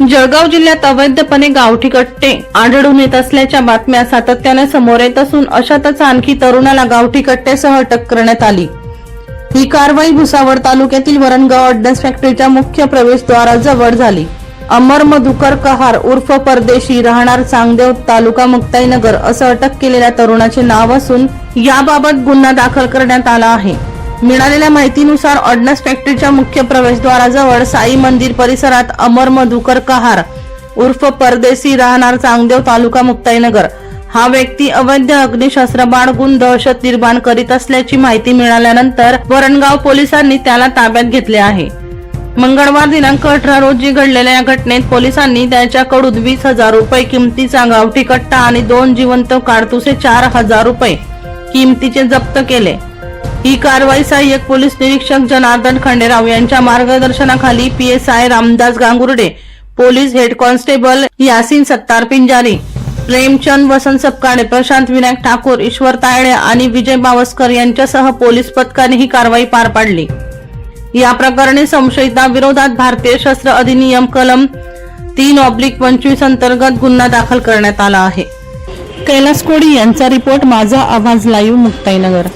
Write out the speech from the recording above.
जळगाव जिल्ह्यात अवैधपणे गावठी कट्टे आढळून येत असल्याच्या बातम्या सातत्याने समोर येत असून अशातच आणखी तरुणाला गावठी कट्टेसह अटक करण्यात आली. ही कारवाई भुसावळ तालुक्यातील वरणगाव अड्डस फॅक्टरीच्या मुख्य प्रवेशद्वाराजवळ झाली. अमर मधुकर कहार उर्फ परदेशी राहणार चांगदेव तालुका मुक्ताईनगर असं अटक केलेल्या तरुणाचे नाव असून याबाबत गुन्हा दाखल करण्यात आला आहे. मिळालेल्या माहितीनुसार ऑर्डनन्स फॅक्टरीच्या मुख्य प्रवेशद्वाराजवळ साई मंदिर परिसरात अमर मधुकर कहार उर्फ परदेशी राहणार चांगदेव तालुका मुक्ताईनगर. हा व्यक्ती अवैध अग्निशस्त्र बाळगून दहशत निर्माण करीत असल्याची माहिती मिळाल्यानंतर वरणगाव पोलिसांनी त्याला ताब्यात घेतले आहे. मंगळवार दिनांक अठरा रोजी घडलेल्या या घटनेत पोलिसांनी त्याच्याकडून वीस हजार रुपये किमतीचा गावठी कट्टा आणि दोन जिवंत काडतुसे चार हजार रुपये किमतीचे जप्त केले. ही कारवाई सहाय्यक पोलीस निरीक्षक जनार्दन खंडेराव यांच्या मार्गदर्शनाखाली P S I Ramdas Gangurde police head constable Yasin Sattar Pinjari Premchand Vasant Sapkale Prashant Vinayak Thakur Ishwar Tayde आणि विजय बावस्कर यांच्यासह पोलीस पथकाने ही कारवाई पार पाडली. या प्रकरणी संशयिताविरोधात भारतीय शस्त्र अधिनियम कलम तीन ऑब्लिक पंचवीस अंतर्गत गुन्हा दाखल करण्यात आला आहे. कैलास कोडी यांचा रिपोर्ट माझा आवाज लाईव्ह मुक्ताईनगर.